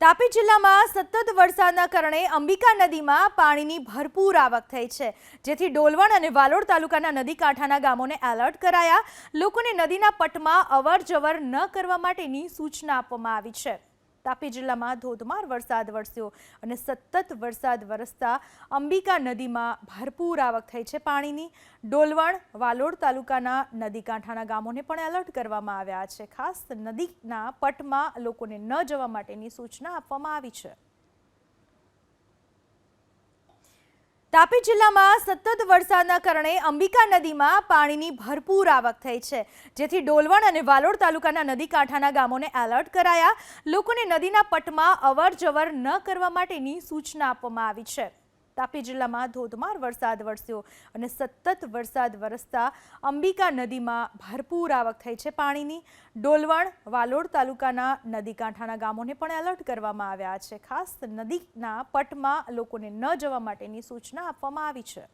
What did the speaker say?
તાપી જિલ્લામાં સતત વરસાદના કારણે અંબિકા નદીમાં પાણીની ભરપૂર આવક થઈ છે. જેથી ડોલવણ અને વાલોડ તાલુકાના નદી કાંઠાના ગામોને એલર્ટ કરાયા. લોકોને નદીના પટમાં અવર ન કરવા માટેની સૂચના આપવામાં આવી છે. તાપી જિલ્લામાં ધોધમાર વરસાદ વરસ્યો અને સતત વરસાદ વરસતા અંબિકા નદીમાં ભરપૂર આવક થઈ છે પાણીની. ડોલવણ, વાલોડ તાલુકાના નદી કાંઠાના ગામોને પણ એલર્ટ કરવામાં આવ્યા છે. ખાસ નદીના પટમાં લોકોને ન જવા માટેની સૂચના આપવામાં આવી છે. તાપી જિલ્લામાં સતત વરસાદના કારણે અંબિકા નદીમાં પાણીની ભરપૂર આવક થઈ છે. જેથી ડોલવણ અને વાલોડ તાલુકાના નદી કાંઠાના ગામોને એલર્ટ કરાયા. લોકોને નદીના પટમાં અવર ન કરવા માટેની સૂચના આપવામાં આવી છે. તાપી જિલ્લામાં ધોધમાર વરસાદ વરસ્યો અને સતત વરસાદ વરસતા અંબિકા નદીમાં ભરપૂર આવક થઈ છે પાણીની. ડોલવણ, વાલોડ તાલુકાના નદી કાંઠાના ગામોને પણ એલર્ટ કરવામાં આવ્યા છે. ખાસ નદીના પટમાં લોકોને ન જવા માટેની સૂચના આપવામાં આવી છે.